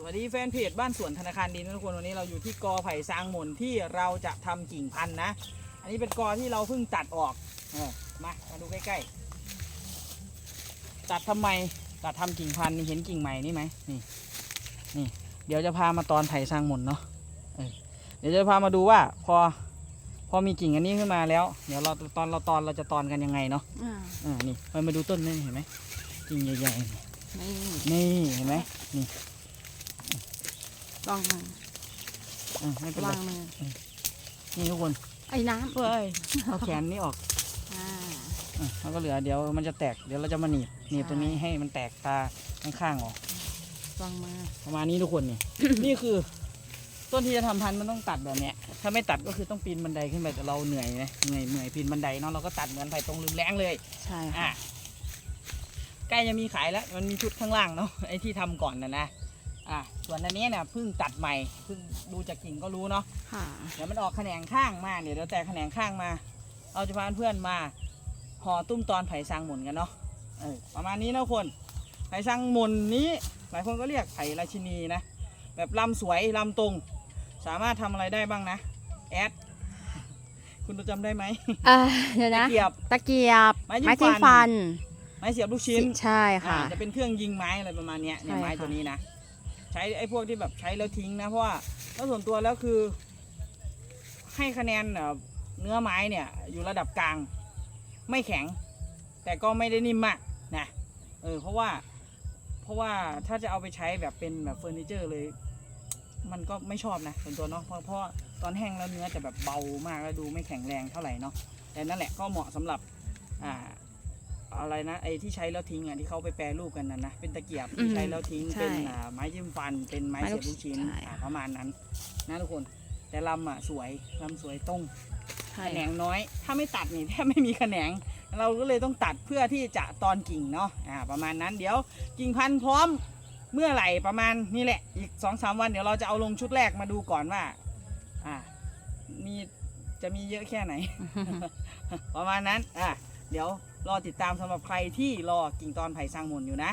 สวัสดีแฟนเพจบ้านสวนธนาคารดินนะทุกคนวันนี้เราอยู่ที่กอไผ่ซางหมนที่เราจะทำกิ่งพันธุ์นะ อันนี้เป็นกอที่เราเพิ่งตัดออกเออมามาดูใกล้ๆ ตัดทำไมตัดทำกิ่งพันธุ์นี่เห็นกิ่งใหม่นี่ไหมนี่นี่ เดี๋ยวจะพามาตอนไผ่ซางหมนเนาะเออเดี๋ยวจะพามาดูว่า พอ พอมีกิ่งอันนี้ขึ้นมาแล้ว เดี๋ยวเราตอนเราตอนเราจะตอนกันยังไงเนาะอ่าอ่านี่มามาดูต้นนี่เห็นไหมกิ่งใหญ่ๆนี่นี่นี่เห็นไหมนี่ ลองมืออ่าไม่เป็นไรวางมือนี่ทุกคนไอ้น้เฮ้ยเอาแขนนี้ออกำอ่าอะแล้วก็เหลือเดี๋ยวมันจะแตกเดี๋ยวเราจะมาหนีบหนีบใช่ตรงนี้ให้มันแตกตาข้างๆออกวางมือประมาณนี้ทุกคนนี่ นี่คือ ต้นที่จะทำพันธุ์มันต้องตัดแบบเนี้ยถ้าไม่ตัดก็คือต้องปีนบันไดขึ้นไปแต่เราเหนื่อยไงเหนื่อยเหนื่อยปีนบันไดเนาะเราก็ตัดเหมือนไผ่ตรงลืมแรงเลย ใช่อะค่ะใกล้จะมีขายแล้ว มันมีชุดข้างล่างเนาะไอ้ที่ทำก่อนนะนะ อะส่วนอันนี้เนี่ยเพิ่งตัดใหม่เพิ่งดูจากกิ่งก็รู้เนาะค่ะ เดี๋ยวมันออกแขนงข้างมาเดี๋ยวเดี๋ยวแตกแขนงข้างมา เราจะพาเพื่อนมาห่อตุ้มตอนไผ่ซางหมุนกันเนาะเออประมาณนี้นะคนไผ่ซางหมุนนี้หลายคนก็เรียกไผ่ราชินีนะแบบลำสวยลำตรง สามารถทำอะไรได้บ้างนะแอดคุณจำได้ไหมอ่าเดี๋ยวนะตะเกียบ ตะเกียบ ไม้จิ้มไม้จิ้มฟัฟันนไม้เสียบลูกชิ้น ใช่ค่ะอ่าจะเป็นเครื่องยิงไม้อะไรประมาณเนี้ยเนี่ยใช่ไม้ค่ะ ตัวนี้นะ ใช้ไอ้พวกที่แบบใช้แล้วทิ้งนะเพราะว่าแล้วส่วนตัวแล้วคือ ให้คะแนนเอ่อเนื้อไม้เนี่ยอยู่ระดับกลาง ไม่แข็ง แต่ก็ไม่ได้นิ่มมากนะเออเพราะว่าเพราะว่าถ้าจะเอาไปใช้แบบเป็นแบบเฟอร์นิเจอร์เลย มันก็ไม่ชอบนะส่วนตัวเนาะเพราะเพราะตอนแห้งแล้วเนื้อจะแบบเบามากแล้วดูไม่แข็งแรงเท่าไหร่เนาะแต่นั่นแหละก็เหมาะสำหรับอ่า อะไรนะไอ้ที่ใช้แล้วทิ้งอะที่เขาไปแปรรูปกันนะนะเป็นตะเกียบอืที่มใช้แล้วทิ้งใช่เป็นอ่าไม้จิ้มฟัน เป็นไม้ไม้ลูเสียกบลูกชิ้นใช่อ่าประมาณนั้นนะทุกคน แต่ลำอะสวยลำสวยตรงใช่แขนงน้อย ถ้าไม่ตัดนี่แทบไม่มีแขนง เราก็เลยต้องตัดเพื่อที่จะตอนกิ่งเนาะอ่าประมาณนั้นเดี๋ยวกิ่งพันธุ์พร้อมเมื่อไหร่ประมาณนี่แหละอีกสองสามวันเดี๋ยวเราจะเอาลงชุดแรกมาดูก่อนว่าอ่ามีจะมีเยอะแค่ไหน ประมาณนั้นอะเดี๋ยว รอติดตามสำหรับใครที่รอกิ่งตอนไผ่สร้างมนต์อยู่นะ